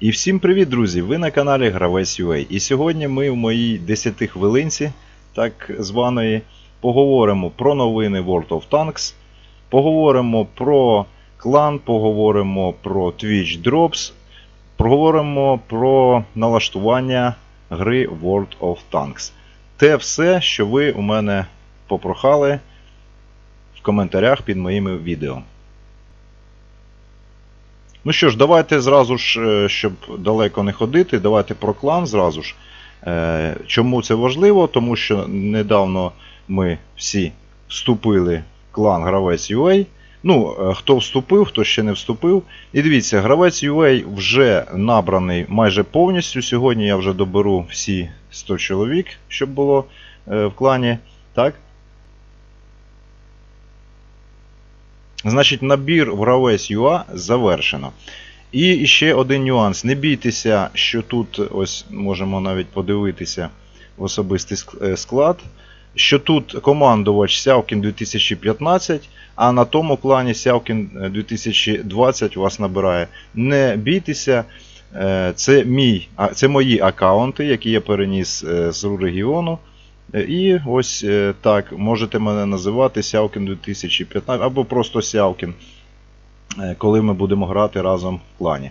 І всім привіт, друзі! Ви на каналі Гравець UA. І сьогодні ми в моїй 10 хвилинці, так званої, поговоримо про новини World of Tanks, поговоримо про клан, поговоримо про Twitch Drops, поговоримо про налаштування гри World of Tanks. Те все, що ви у мене попрохали в коментарях під моїми відео. Ну що ж, давайте зразу ж, е, щоб далеко не ходити, давайте про клан зразу ж. Е, Чому це важливо? Тому що недавно ми всі вступили в клан Гравець UA. Ну, е, хто вступив, хто ще не вступив. І дивіться, гравець UA вже набраний майже повністю. Сьогодні я вже доберу всі 100 чоловік, щоб було в клані. Так? Значить, набір в гравець UA завершено. І ще один нюанс. Не бійтеся, що тут ось можемо навіть подивитися в особистий е, склад. Що тут командувач Сявкін 2015, а на тому клані Сявкін е, 2020 вас набирає. Не бійтеся, е, це, мій, це мої аккаунти, які я переніс е, з регіону. І ось е, так, можете мене називати Сявкін 2015 або просто Сявкін, е, коли ми будемо грати разом в клані.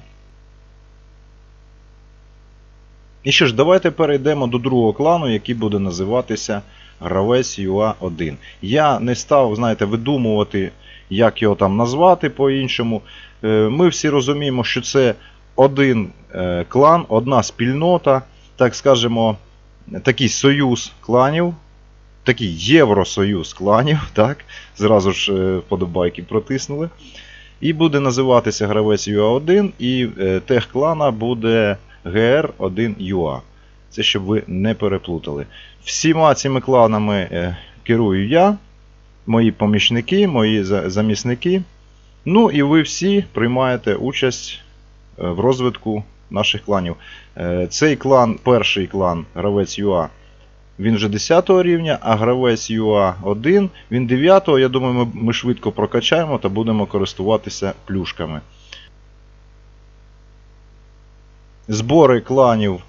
І що ж, давайте перейдемо до другого клану, який буде називатися Гравець UA 1. Я не став, знаєте, видумувати, як його там назвати по-іншому. Е, Ми всі розуміємо, що це один клан, одна спільнота, так скажемо, такий союз кланів, такий євросоюз кланів, так? Зразу ж е, вподобайки протиснули. І буде називатися гравець UA1, і е, тег клана буде GR1UA. Це щоб ви не переплутали. Всіма цими кланами е, керую я, мої помічники, мої замісники. Ну і ви всі приймаєте участь в розвитку наших кланів. Е, Цей клан, перший клан, гравець UA, він вже 10 рівня, а гравець UA 1, він 9. Я думаю, ми, ми швидко прокачаємо та будемо користуватися плюшками. Збори кланів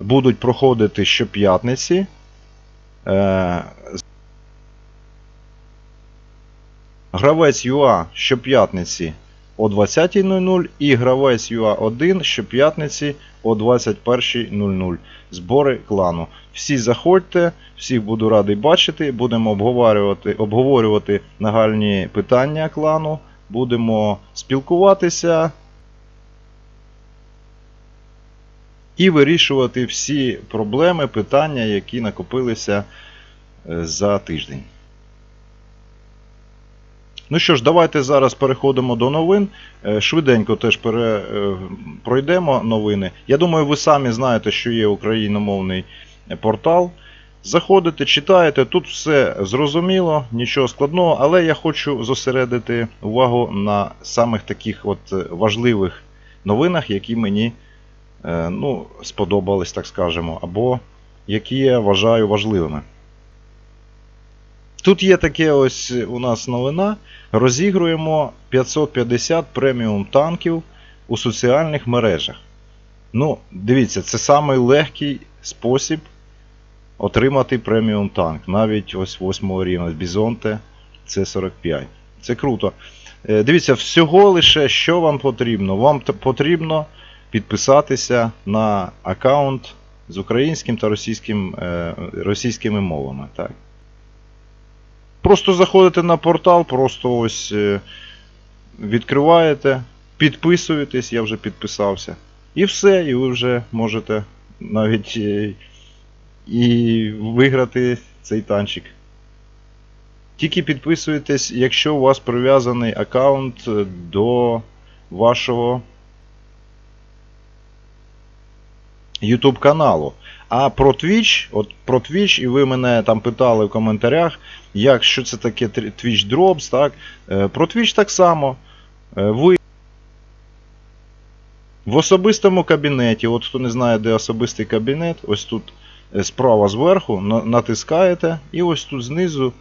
будуть проходити щоп'ятниці. Е, Гравець UA щоп'ятниці о 20.00 і гравець UA1 щоп'ятниці о 21.00. Збори клану. Всі заходьте, всіх буду радий бачити. Будемо обговорювати, обговорювати нагальні питання клану, будемо спілкуватися і вирішувати всі проблеми, питання, які накопилися е, за тиждень. Ну що ж, давайте зараз переходимо до новин. Е, Швиденько теж пере, е, пройдемо новини. Я думаю, ви самі знаєте, що є україномовний е, портал. Заходите, читаєте, тут все зрозуміло, нічого складного, але я хочу зосередити увагу на самих таких от важливих новинах, які мені ну, сподобались, так скажемо, або які я вважаю важливими. Тут є таке ось у нас новина. Розігруємо 550 преміум танків у соціальних мережах. Ну, дивіться, це самий легкий спосіб отримати преміум танк. Навіть ось 8 рівня Бізонте С45. Це круто. Е, Дивіться, всього лише що вам потрібно. Вам потрібно підписатися на аккаунт з українським та російським, е, російськими мовами. Так. Просто заходите на портал, просто ось е, відкриваєте, підписуєтесь, я вже підписався. І все, і ви вже можете навіть е, і виграти цей танчик. Тільки підписуєтесь, якщо у вас прив'язаний аккаунт е, до вашого YouTube каналу. А про Twitch, от про Twitch, і ви мене там питали в коментарях, як що це таке Twitch Drops, так? Е, Про Twitch так само. Е, Ви в особистому кабінеті, от хто не знає, де особистий кабінет, ось тут е, справа зверху натискаєте, і ось тут знизу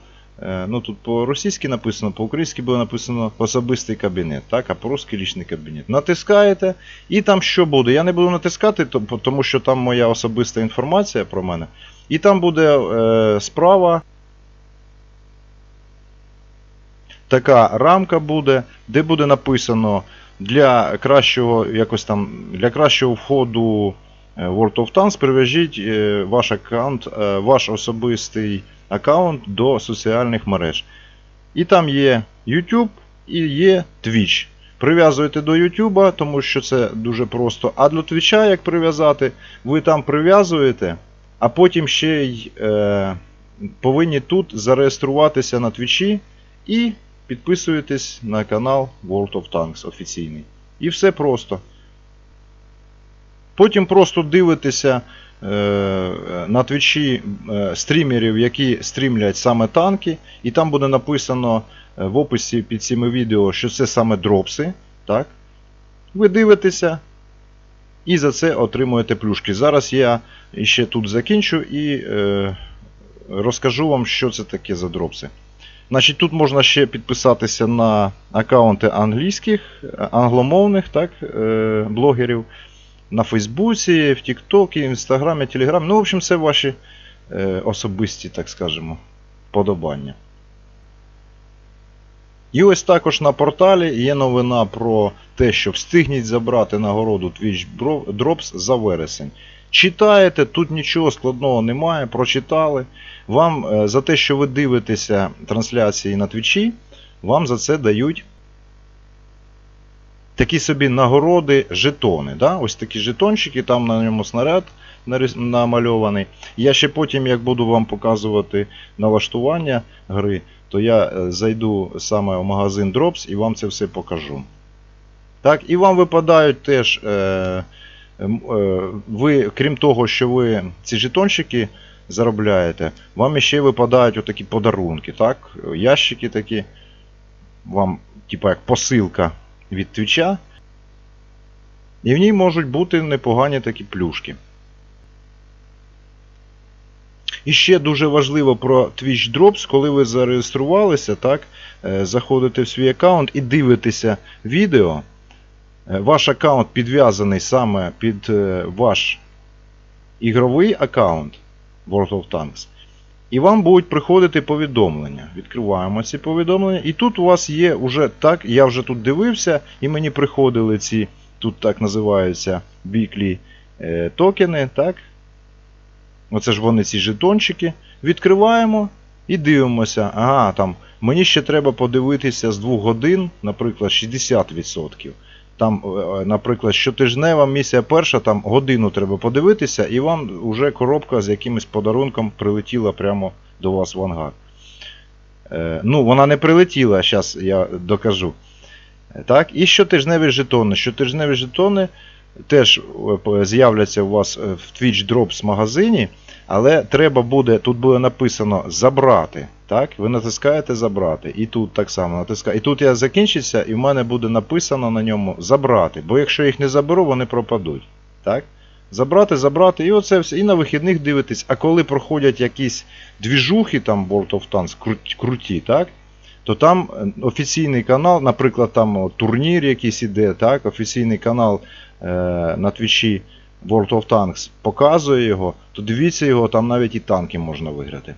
Ну тут по-російськи написано, по-українськи буде написано особистий кабінет, так, а по-русски лічний кабінет. Натискаєте, і там що буде? Я не буду натискати, тому що там моя особиста інформація про мене. І там буде е, справа. Така рамка буде, де буде написано для кращого якось там для кращого входу е, World of Tanks прив'яжіть е, ваш аккаунт, е, ваш особистий аккаунт до соціальних мереж. І там є YouTube і є Twitch. Прив'язуєте до YouTube, тому що це дуже просто. А до Twitch як прив'язати, ви там прив'язуєте, а потім ще й е, повинні тут зареєструватися на Twitch і підписуєтесь на канал World of Tanks офіційний. І все просто. Потім просто дивитеся е, на твічі е, стрімерів, які стрімлять саме танки, і там буде написано е, в описі під цими відео, що це саме дропси. Так? Ви дивитеся і за це отримуєте плюшки. Зараз я ще тут закінчу і е, розкажу вам, що це таке за дропси. Значить, тут можна ще підписатися на аккаунти англійських, англомовних так, блогерів на Фейсбуці, в Тіктокі, Інстаграмі, Телеграмі. Ну, в общем, це ваші е, особисті, так скажемо, подобання. І ось також на порталі є новина про те, що встигніть забрати нагороду Twitch Drops за вересень. Читаєте, тут нічого складного немає, прочитали. Вам е, за те, що ви дивитеся трансляції на Твічі, вам за це дають такі собі нагороди, жетони. Да? Ось такі жетончики, там на ньому снаряд намальований. Я ще потім, як буду вам показувати налаштування гри, то я е, зайду саме в магазин Drops і вам це все покажу. Так, і вам випадають теж. Е, е, ви, крім того, що ви ці жетончики заробляєте, вам ще випадають отакі подарунки, так? Ящики такі, вам, типа як посилка від твіча. І в ній можуть бути непогані такі плюшки. І ще дуже важливо про Twitch Drops, коли ви зареєструвалися, так, е, заходите в свій аккаунт і дивитеся відео. Е, Ваш аккаунт підв'язаний саме під е, ваш ігровий аккаунт World of Tanks. І вам будуть приходити повідомлення. Відкриваємо ці повідомлення. І тут у вас є вже так, я вже тут дивився, і мені приходили ці, тут так називаються біклі е, токени. так? Оце ж вони ці жетончики. Відкриваємо і дивимося. Ага, там мені ще треба подивитися з 2 годин, наприклад, 60%. Там, е, наприклад, щотижнева місія перша, там годину треба подивитися, і вам вже коробка з якимось подарунком прилетіла прямо до вас в ангар. Е, ну, вона не прилетіла, зараз я докажу. Е, Так, і щотижневі жетони. Щотижневі жетони теж е, з'являться у вас е, в Twitch Drops магазині, але треба буде, тут буде написано забрати. Так? Ви натискаєте забрати. І тут так само натискаю. І тут я закінчиться, і в мене буде написано на ньому забрати. Бо якщо їх не заберу, вони пропадуть. Так? Забрати, забрати, і оце все. І на вихідних дивитесь. А коли проходять якісь двіжухи, там World of Tanks крут- круті, так? то там е, офіційний канал, наприклад, там турнір якийсь іде, так? офіційний канал на твічі World of Tanks показує його, то дивіться його, там навіть і танки можна виграти.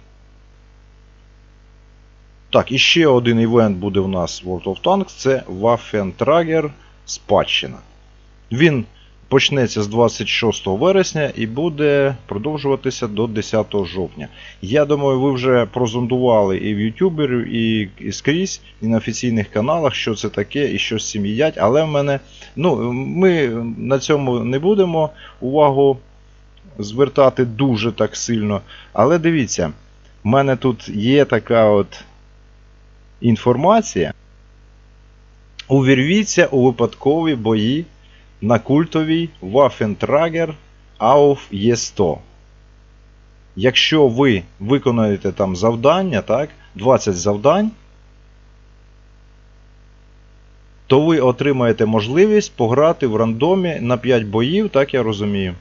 Так, і ще один івент буде у нас World of Tanks, це Waffentrager Спадщина. Він почнеться з 26 вересня і буде продовжуватися до 10 жовтня. Я думаю, ви вже прозондували і в ютуберів, і, і скрізь, і на офіційних каналах, що це таке і що з цим їдять. Але в мене, ну, ми на цьому не будемо увагу звертати дуже так сильно. Але дивіться, в мене тут є така от інформація. Увірвіться у випадкові бої на культовій Waffentrager auf E100. Якщо ви виконаєте там завдання, так, 20 завдань, то ви отримаєте можливість пограти в рандомі на 5 боїв, так я розумію.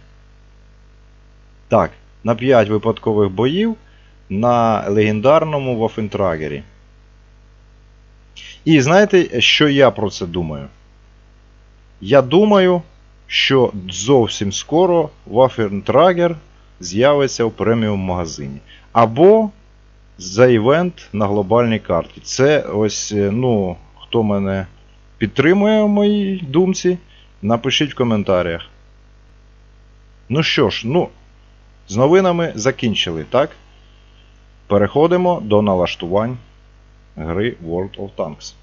Так, на 5 випадкових боїв на легендарному Вафентрагері. І знаєте, що я про це думаю? Я думаю, що зовсім скоро Waffentrager з'явиться у преміум магазині. Або за івент на глобальній карті. Це ось, е, ну, хто мене підтримує в моїй думці, напишіть в коментарях. Ну що ж, ну, з новинами закінчили, так? Переходимо до налаштувань гри World of Tanks.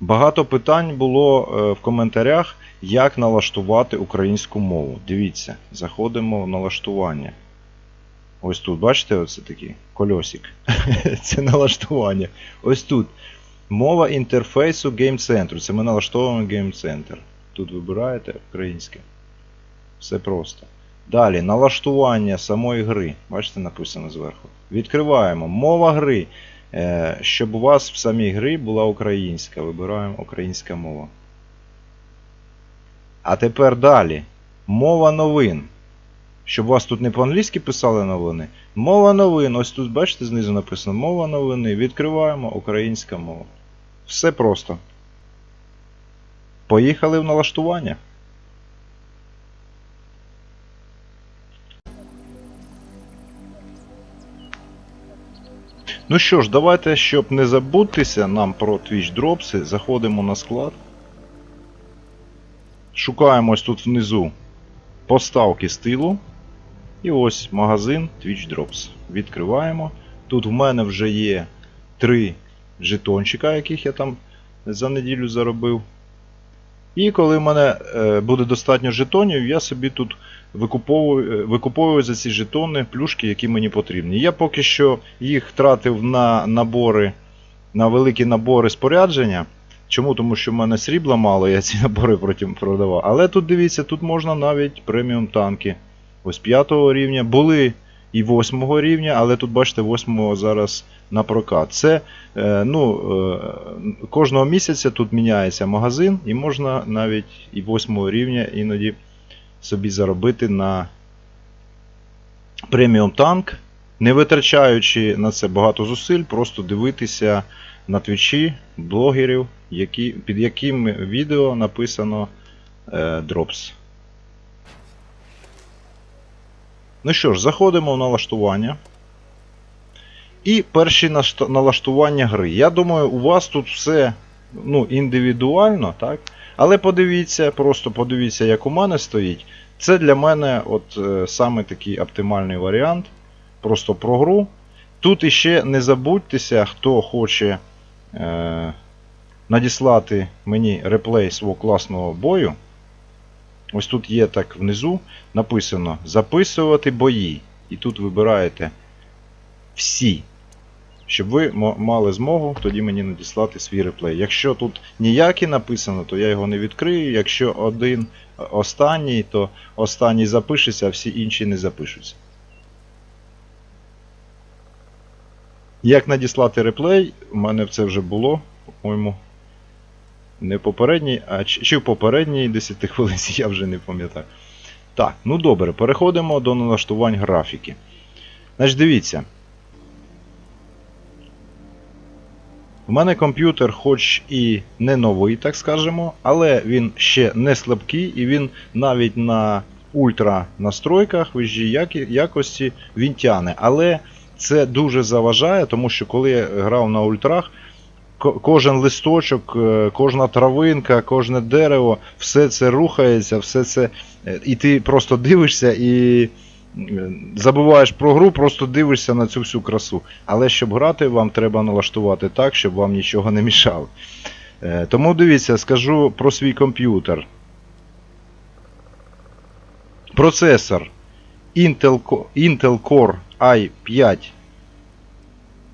Багато питань було е, в коментарях, як налаштувати українську мову. Дивіться, заходимо в налаштування. Ось тут, бачите, оце такий кольосик. Це налаштування. Ось тут. Мова інтерфейсу гейм-центру. Це ми налаштовуємо гейм-центр. Тут вибираєте українське. Все просто. Далі, налаштування самої гри. Бачите, написано зверху. Відкриваємо. Мова гри. Е, Щоб у вас в самій грі була українська. Вибираємо українська мова. А тепер далі. Мова новин. Щоб вас тут не по-англійськи писали новини. Мова новин. Ось тут, бачите, знизу написано мова новини. Відкриваємо українська мова. Все просто. Поїхали в налаштування. Ну що ж, давайте, щоб не забутися нам про Twitch Drops, заходимо на склад. Шукаємо ось тут внизу поставки стилу. І ось магазин Twitch Drops. Відкриваємо. Тут в мене вже є три жетончика, яких я там за неділю заробив. І коли в мене е, буде достатньо жетонів, я собі тут викуповую, е, викуповую за ці жетони плюшки, які мені потрібні. Я поки що їх тратив на набори, на великі набори спорядження. Чому? Тому що в мене срібла мало, я ці набори потім продавав. Але тут дивіться, тут можна навіть преміум танки. Ось 5 рівня. Були і 8 рівня, але тут, бачите, 8 зараз на прокат. Це е, ну, е, кожного місяця тут міняється магазин, і можна навіть і 8 рівня іноді собі заробити на преміум танк, не витрачаючи на це багато зусиль, просто дивитися на твічі блогерів, які, під яким відео написано е, Drops. Ну що ж, заходимо в налаштування. І перші налаштування гри. Я думаю, у вас тут все ну, індивідуально, так? Але подивіться, просто подивіться, як у мене стоїть. Це для мене от е, саме такий оптимальний варіант. Просто про гру. Тут іще не забудьтеся, хто хоче е, надіслати мені реплей свого класного бою. Ось тут є так внизу написано записувати бої. І тут вибираєте всі. Щоб ви мали змогу тоді мені надіслати свій реплей. Якщо тут ніякий написано, то я його не відкрию. Якщо один останній, то останній запишеться, а всі інші не запишуться. Як надіслати реплей? У мене це вже було, по-моєму. Не попередній, а чи, в попередній 10 хвилинці, я вже не пам'ятаю. Так, ну добре, переходимо до налаштувань графіки. Значить, дивіться. У мене комп'ютер, хоч і не новий, так скажемо, але він ще не слабкий і він навіть на ультра настройках вижі якості він тяне. Але це дуже заважає, тому що коли я грав на ультрах, кожен листочок, е, кожна травинка, кожне дерево, все це рухається, все це. е, І ти просто дивишся і е, забуваєш про гру, просто дивишся на цю всю красу. Але щоб грати, вам треба налаштувати так, щоб вам нічого не мішало. Тому дивіться, скажу про свій комп'ютер. Процесор Intel, Intel Core i5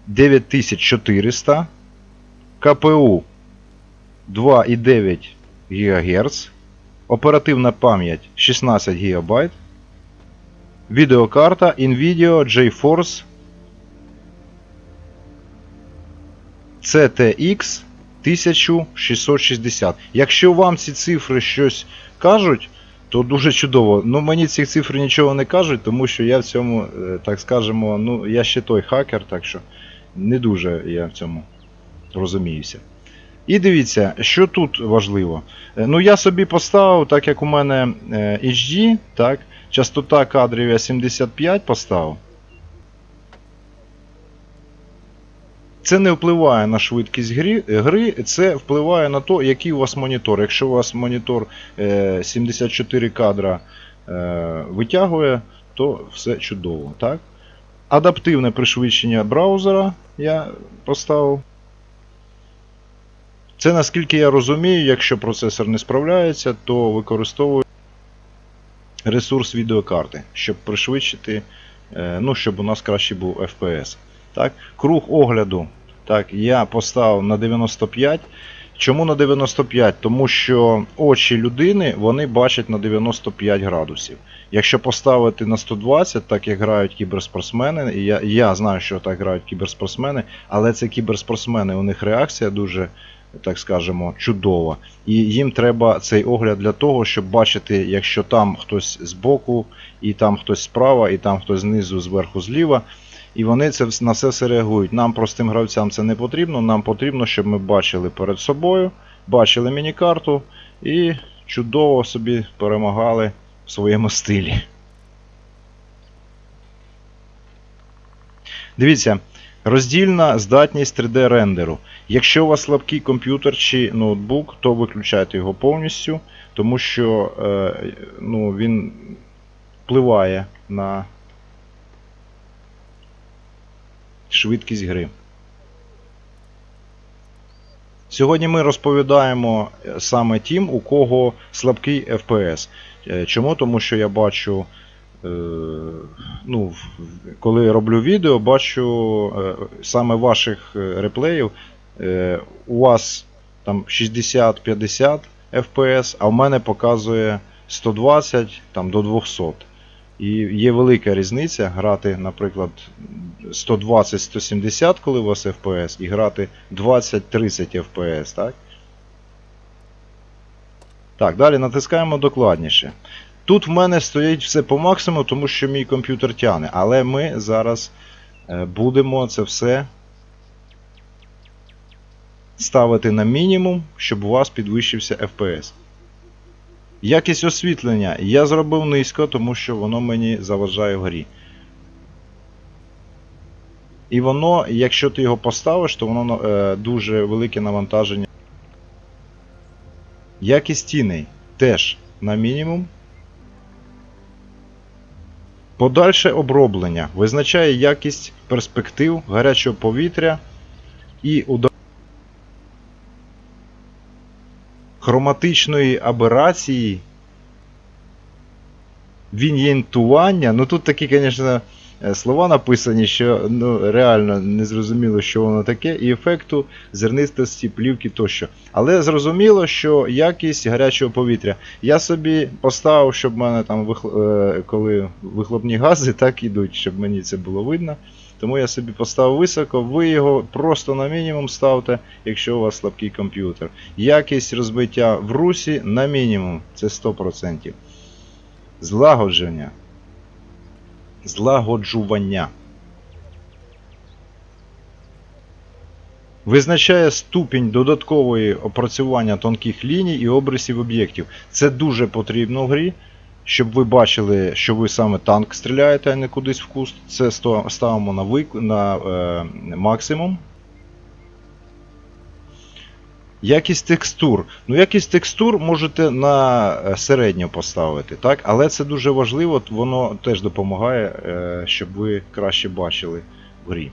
9400. КПУ 2,9 ГГц. Оперативна пам'ять 16 ГБ. Відеокарта Nvidia GeForce CTX 1660. Якщо вам ці цифри щось кажуть, то дуже чудово. Ну мені ці цифри нічого не кажуть, тому що я в цьому, е, так скажемо, ну я ще той хакер, так що не дуже я в цьому розуміюся. І дивіться, що тут важливо. Е, Ну, я собі поставив, так як у мене е, HD, так, частота кадрів я 75 поставив. Це не впливає на швидкість гри, це впливає на те, який у вас монітор. Якщо у вас монітор е, 74 кадра е, витягує, то все чудово. Так? Адаптивне пришвидшення браузера я поставив. Це наскільки я розумію, якщо процесор не справляється, то використовую ресурс відеокарти, щоб пришвидшити, е, ну, щоб у нас краще був FPS. Так? Круг огляду так, я поставив на 95. Чому на 95? Тому що очі людини вони бачать на 95 градусів. Якщо поставити на 120, так як грають кіберспортсмени, і я, я знаю, що так грають кіберспортсмени, але це кіберспортсмени, у них реакція дуже, так скажемо, чудова. І їм треба цей огляд для того, щоб бачити, якщо там хтось збоку, і там хтось справа, і там хтось знизу, зверху, зліва. І вони це на все все реагують. Нам, простим гравцям, це не потрібно. Нам потрібно, щоб ми бачили перед собою, бачили міні-карту і чудово собі перемагали в своєму стилі. Дивіться, роздільна здатність 3D рендеру. Якщо у вас слабкий комп'ютер чи ноутбук, то виключайте його повністю, тому що е, ну, він впливає на швидкість гри. Сьогодні ми розповідаємо е, саме тим, у кого слабкий FPS. Е, Чому? Тому що я бачу, ну, в- коли роблю відео, бачу е, саме ваших е, реплеїв. е, У вас там 60-50 FPS, а в мене показує 120 там, до 200. І є велика різниця грати, наприклад, 120-170, коли у вас FPS, і грати 20-30 FPS, так? Так, далі натискаємо докладніше. Тут в мене стоїть все по максимуму, тому що мій комп'ютер тяне, але ми зараз е, будемо це все ставити на мінімум, щоб у вас підвищився FPS. Якість освітлення я зробив низько, тому що воно мені заважає в грі. І воно, якщо ти його поставиш, то воно е, дуже велике навантаження. Якість тіней теж на мінімум. Подальше оброблення визначає якість перспектив гарячого повітря і хроматичної аберації, вінієнтування. Ну тут такі, звісно, слова написані, що ну, реально не зрозуміло, що воно таке, і ефекту зернистості, плівки тощо. Але зрозуміло, що якість гарячого повітря. Я собі поставив, щоб в мене там вихл- е, коли вихлопні гази так ідуть, щоб мені це було видно. Тому я собі поставив високо, ви його просто на мінімум ставте, якщо у вас слабкий комп'ютер. Якість розбиття в русі на мінімум, це 100%. Злагодження. Злагоджування. Визначає ступінь додаткової опрацювання тонких ліній і обрисів об'єктів. Це дуже потрібно в грі, щоб ви бачили, що ви саме танк стріляєте, а не кудись в куст. Це ставимо на, вик... на е, максимум. Якість текстур. Ну, якість текстур можете на е, середню поставити, так? але це дуже важливо, воно теж допомагає, е, щоб ви краще бачили в грі.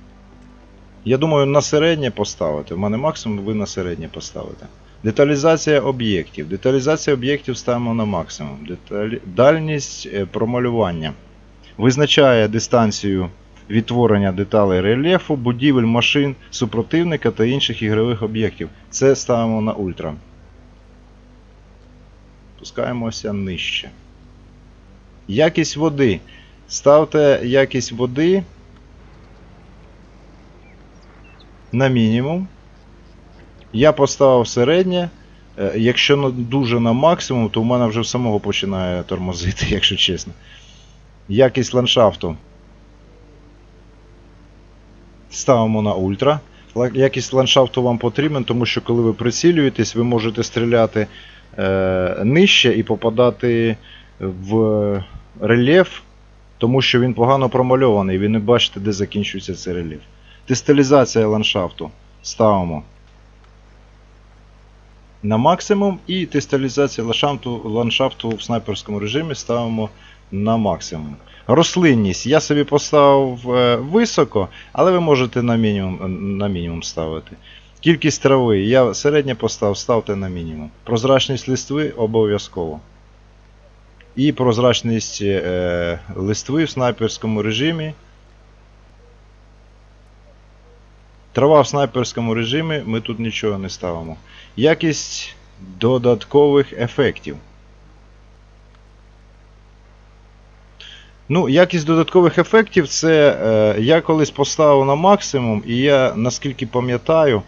Я думаю, на середнє поставити. В мене максимум, ви на середнє поставите. Деталізація об'єктів. Деталізація об'єктів ставимо на максимум. Деталі... Дальність е, промалювання. Визначає дистанцію відтворення деталей рельєфу, будівель, машин, супротивника та інших ігрових об'єктів. Це ставимо на ультра. Пускаємося нижче. Якість води. Ставте якість води на мінімум. Я поставив середнє. Е, Якщо дуже на максимум, то в мене вже самого починає тормозити, якщо чесно. Якість ландшафту. Ставимо на ультра. Якість ландшафту вам потрібен, тому що коли ви прицілюєтесь, ви можете стріляти е, нижче і попадати в рельєф, тому що він погано промальований, ви не бачите, де закінчується цей рельєф. Дисталізація ландшафту. Ставимо на максимум і дисталізація ландшафту, ландшафту в снайперському режимі ставимо на максимум. Рослинність я собі поставив е, високо, але ви можете на мінімум, на мінімум ставити. Кількість трави я середнє поставив, ставте на мінімум. Прозрачність листви обов'язково. І прозрачність е, листви в снайперському режимі. Трава в снайперському режимі ми тут нічого не ставимо. Якість додаткових ефектів. Ну, якість додаткових ефектів це е, я колись поставив на максимум, і я наскільки пам'ятаю,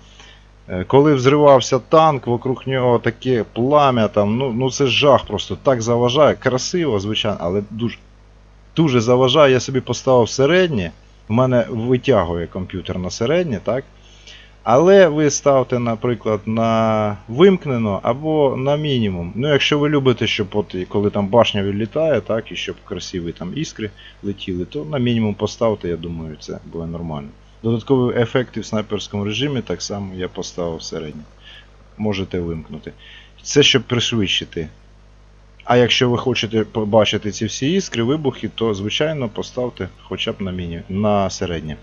е, коли взривався танк, вокруг нього таке плам'я, там, ну, ну це жах просто так заважає. Красиво, звичайно, але дуже, дуже заважає. Я собі поставив середнє. У мене витягує комп'ютер на середнє, так? Але ви ставте, наприклад, на вимкнено або на мінімум. Ну, якщо ви любите, щоб от, коли там башня відлітає, так, і щоб красиві там іскри летіли, то на мінімум поставте, я думаю, це буде нормально. Додаткові ефекти в снайперському режимі так само я поставив середньо. Можете вимкнути. Це щоб пришвидшити. А якщо ви хочете побачити ці всі іскри, вибухи, то звичайно поставте хоча б на міні, на середнє.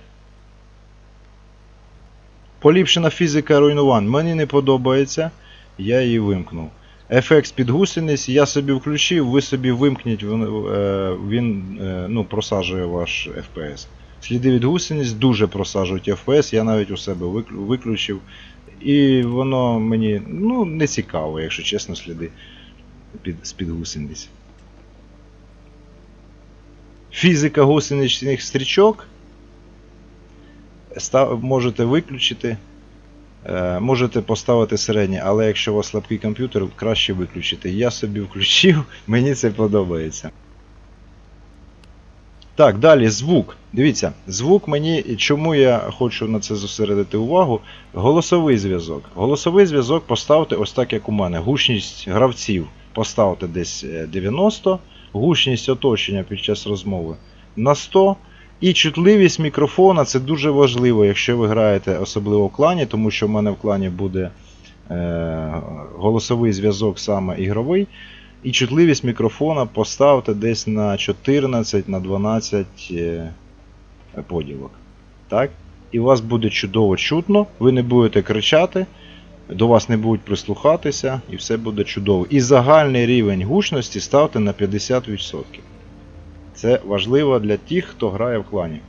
Поліпшена фізика руйнувань. Мені не подобається. Я її вимкнув. Ефект під гусениць я собі включив, ви собі вимкніть, він, е, він е, ну, просаджує ваш FPS. Сліди від гусениць дуже просаджують FPS, я навіть у себе виключив. І воно мені ну, не цікаво, якщо чесно, сліди під, з-під гусениць. Фізика гусеничних стрічок можете виключити. Е, можете поставити середнє, але якщо у вас слабкий комп'ютер, краще виключити. Я собі включив, мені це подобається. Так, далі звук. Дивіться, звук мені, чому я хочу на це зосередити увагу. Голосовий зв'язок. Голосовий зв'язок поставте ось так, як у мене. Гучність гравців поставте десь е, 90, гучність оточення під час розмови на 100. І чутливість мікрофона це дуже важливо, якщо ви граєте особливо в клані, тому що в мене в клані буде е, голосовий зв'язок саме ігровий. І чутливість мікрофона поставте десь на 14 на 12 е, поділок. Так? І вас буде чудово чутно, ви не будете кричати, до вас не будуть прислухатися, і все буде чудово. І загальний рівень гучності ставте на 50%. Це важливо для тих, хто грає в клані.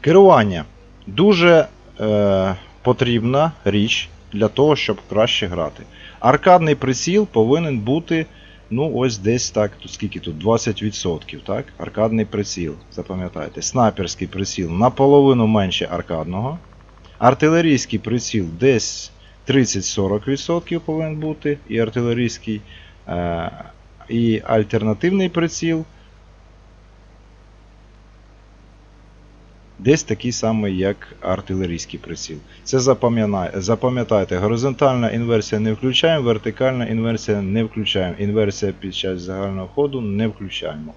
Керування. Дуже е, потрібна річ для того, щоб краще грати. Аркадний приціл повинен бути, ну, ось десь так, тут скільки тут? 20%. так? Аркадний приціл. Запам'ятайте. Снайперський приціл наполовину менше аркадного. Артилерійський приціл десь 30-40% повинен бути. І артилерійський. Е, і альтернативний приціл десь такий самий, як артилерійський приціл. Це запам'ятайте, горизонтальна інверсія не включаємо, вертикальна інверсія не включаємо. Інверсія під час загального ходу не включаємо.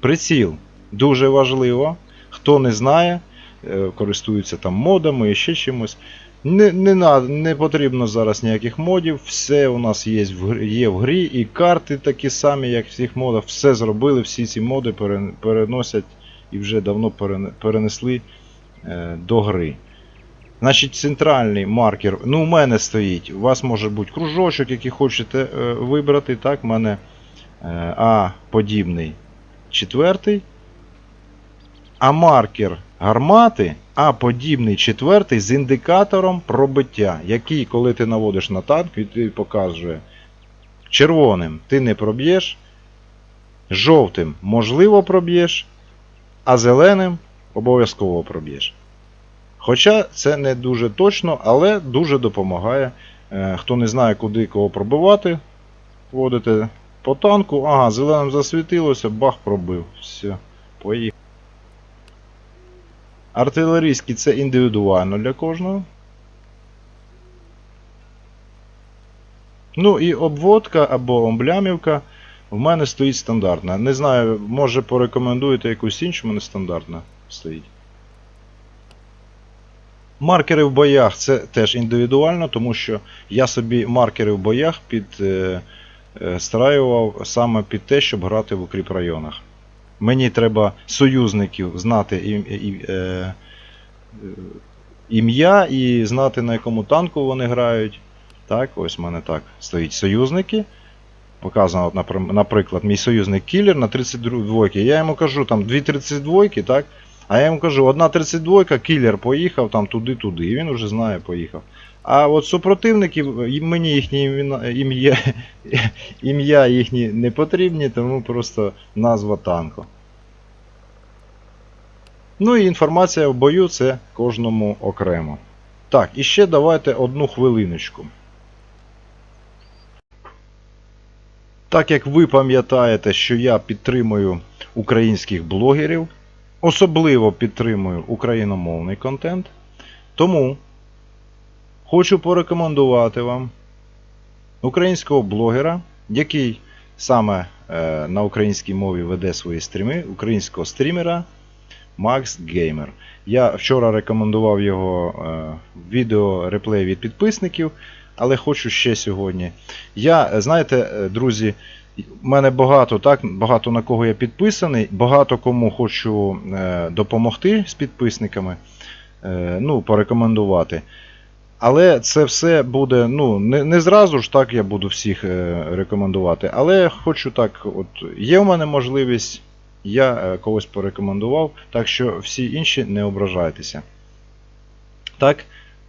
Приціл дуже важливо. Хто не знає, е, користується там модами і ще чимось. Не, не, на- не потрібно зараз ніяких модів, все у нас є в, є в грі, і карти такі самі, як в всіх модах, все зробили, всі ці моди переносять і вже давно перенесли е, до гри. Значить, центральний маркер, ну у мене стоїть, у вас може бути кружочок, який хочете е, вибрати. Так, у мене е, А подібний четвертий. А маркер гармати А подібний четвертий з індикатором пробиття, який, коли ти наводиш на танк, він тобі показує червоним ти не проб'єш, жовтим можливо проб'єш, а зеленим обов'язково проб'єш. Хоча це не дуже точно, але дуже допомагає. Е, Хто не знає, куди кого пробивати, вводите по танку, ага, зеленим засвітилося, бах, пробив. Все, поїхав. Артилерійський це індивідуально для кожного. Ну і обводка або облямівка в мене стоїть стандартна. Не знаю, може порекомендуєте якусь іншу, мене стандартна стоїть. Маркери в боях це теж індивідуально, тому що я собі маркери в боях під, е, е, саме під те, щоб грати в укріп районах. Мені треба союзників знати е, е, ім'я і знати на якому танку вони грають. Так, ось в мене так стоїть союзники. Показано, наприклад, мій союзник кілер на 32 Я йому кажу, там дві 32 так? А я йому кажу, одна 32 кілер поїхав там туди-туди, і він вже знає, поїхав. А от супротивників, мені їхні ім'я, ім'я їхні не потрібні, тому просто назва танку. Ну і інформація в бою це кожному окремо. Так, і ще давайте одну хвилиночку. Так як ви пам'ятаєте, що я підтримую українських блогерів, особливо підтримую україномовний контент, тому хочу порекомендувати вам українського блогера, який саме е, на українській мові веде свої стріми, українського стрімера Max Gamer. Я вчора рекомендував його е, відео реплей від підписників, але хочу ще сьогодні. Я, е, знаєте, друзі, в мене багато, так, багато на кого я підписаний, багато кому хочу допомогти з підписниками, ну, порекомендувати. Але це все буде, ну, не, не зразу ж так я буду всіх е, рекомендувати. Але хочу так, от є в мене можливість, я е, когось порекомендував, так що всі інші не ображайтеся. Так,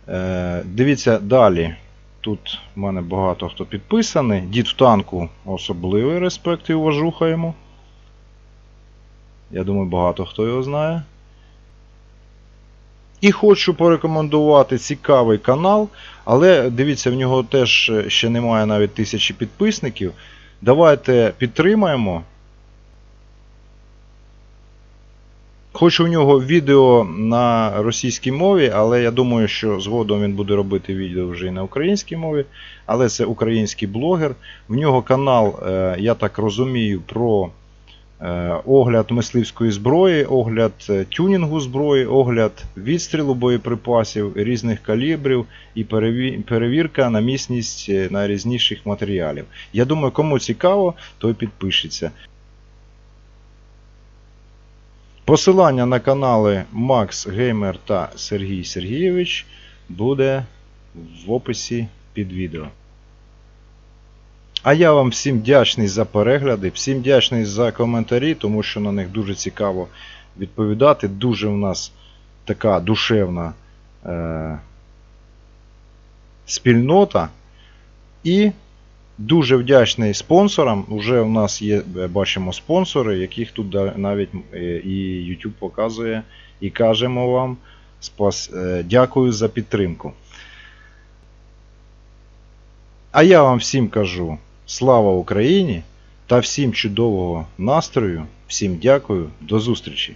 е, дивіться далі. Тут в мене багато хто підписаний. Дід в танку особливий респект і уважуха йому. Я думаю, багато хто його знає. І хочу порекомендувати цікавий канал, але дивіться, в нього теж ще немає навіть тисячі підписників. Давайте підтримаємо. Хочу в нього відео на російській мові, але я думаю, що згодом він буде робити відео вже і на українській мові. Але це український блогер. В нього канал, е, я так розумію, про е, огляд мисливської зброї, огляд е, тюнінгу зброї, огляд відстрілу боєприпасів різних калібрів і перевірка на міцність е, найрізніших матеріалів. Я думаю, кому цікаво, той підпишеться. Посилання на канали Макс Геймер та Сергій Сергійович буде в описі під відео. А я вам всім вдячний за перегляди, всім вдячний за коментарі, тому що на них дуже цікаво відповідати. Дуже в нас така душевна е- спільнота. І Дуже вдячний спонсорам. Уже у нас є, е, бачимо, спонсори, яких тут навіть е, і YouTube показує. І кажемо вам спас, е, дякую за підтримку. А я вам всім кажу слава Україні та всім чудового настрою. Всім дякую, до зустрічі!